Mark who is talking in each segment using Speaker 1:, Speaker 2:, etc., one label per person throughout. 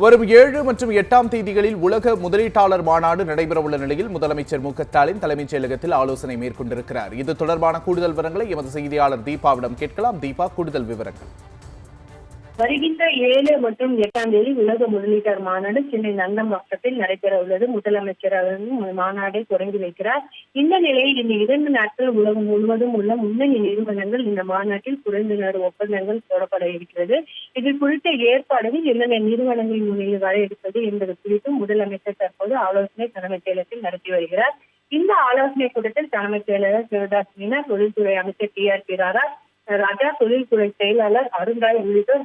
Speaker 1: வரும் ஏழு மற்றும் எட்டாம் தேதிகளில் உலக முதலீட்டாளர் மாநாடு நடைபெறவுள்ள நிலையில் முதலமைச்சர் மு ஸ்டாலின் தலைமைச் செயலகத்தில் ஆலோசனை மேற்கொண்டிருக்கிறார். இது தொடர்பான கூடுதல் விவரங்களை எமது செய்தியாளர் தீபாவிடம் கேட்கலாம். தீபா கூடுதல் விவரங்கள்.
Speaker 2: வருகின்ற ஏழு மற்றும் எட்டாம் தேதி உலக முதலீட்டாளர் மாநாடு சென்னை நந்தம்பாக்கத்தில் நடைபெற உள்ளது. முதலமைச்சர் அவர்கள் மாநாடை தொடங்கி வைக்கிறார். இந்த நிலையில் இந்த இரண்டு நாட்கள் உலகம் முழுவதும் உள்ள முன்னணி நிறுவனங்கள் இந்த மாநாட்டில் புரிந்துணர்வு ஒப்பந்தங்கள் போடப்பட இருக்கிறது. இது குறித்த ஏற்பாடுகள் என்னென்ன நிறுவனங்கள் முறையில் வர இருக்கிறது என்பது குறித்து முதலமைச்சர் தற்போது ஆலோசனை தலைமைச் செயலத்தில் நடத்தி வருகிறார். இந்த ஆலோசனை கூட்டத்தில் தலைமைச் செயலர் சிவதாஸ் மீனா தொழில்துறை அமைச்சர் டி ஆர் பி ராரா ராஜா தொழில்துறை செயலாளர் அருண்ராய் உள்ளிட்டோர்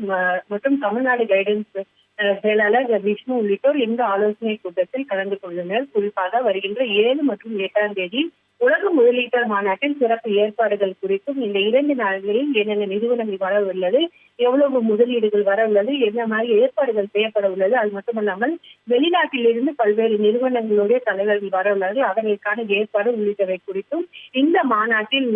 Speaker 2: மற்றும் தமிழ்நாடு கைடன்ஸ் அஹ், செயலாளர் விஷ்ணு உள்ளிட்டோர் இந்த ஆலோசனை கூட்டத்தில் கலந்து கொண்டனர். குறிப்பாக வருகின்ற ஏழு மற்றும் எட்டாம் தேதி உலக முதலீட்டர் மாநாட்டில் சிறப்பு ஏற்பாடுகள் குறித்தும் இந்த இரண்டு நாள்களில் என்னென்ன நிறுவனங்கள் வர உள்ளது எவ்வளவு முதலீடுகள் வர உள்ளது என்ன மாதிரி ஏற்பாடுகள் செய்யப்பட உள்ளது அது மட்டுமல்லாமல் வெளிநாட்டிலிருந்து பல்வேறு நிறுவனங்களுடைய தலைவர்கள் வர உள்ளது அவர்களுக்கான ஏற்பாடு உள்ளிட்டவை குறித்தும் இந்த மாநாட்டில்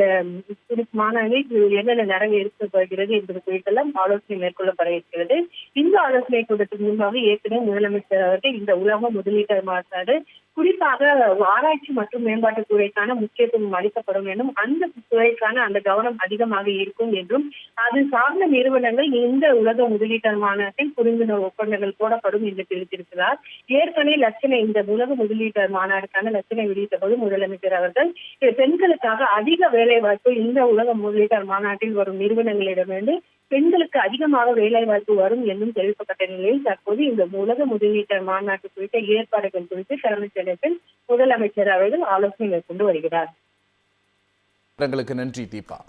Speaker 2: மாநாட்டில் என்னென்ன நடங்க போகிறது என்பது குறித்தெல்லாம் ஆலோசனை மேற்கொள்ளப்பட இருக்கிறது. இந்த ஆலோசனை கூட்டத்துக்கு முன்பாக ஏற்கனவே முதலமைச்சர் அவர்கள் இந்த உலக முதலீட்டர் மாநாடு குறிப்பாக ஆராய்ச்சி மற்றும் மேம்பாட்டுத் துறைக்கான முக்கியத்துவம் அளிக்கப்படும் என்றும் அந்த துறைக்கான அந்த கவனம் அதிகமாக இருக்கும் என்றும் அது சார்ந்த நிறுவனங்கள் இந்த உலக முதலீட்டர் மாநாட்டில் புரிந்துணர்வு ஒப்பந்தங்கள் போடப்படும் என்று தெரிவித்திருக்கிறார். ஏற்கனவே லட்சணை இந்த உலக முதலீட்டர் மாநாடுக்கான லட்சணை வெளியிட்ட போது முதலமைச்சர் அவர்கள் பெண்களுக்காக அதிக வேலை வாய்ப்பு இந்த உலக முதலீட்டர் மாநாட்டில் வரும் நிறுவனங்களிடமிருந்து பெண்களுக்கு அதிகமாக வேலை வாய்ப்பு வரும் என்றும் தெரிவிக்கப்பட்ட நிலையில் தற்போது இந்த உலக முதலீட்டர் மாநாட்டு குறித்த ஏற்பாடுகள் குறித்து தலைமைச் செயலகத்தில் முதலமைச்சர் அவர்கள் ஆலோசனை மேற்கொண்டு வருகிறார்.
Speaker 1: நன்றி தீபா.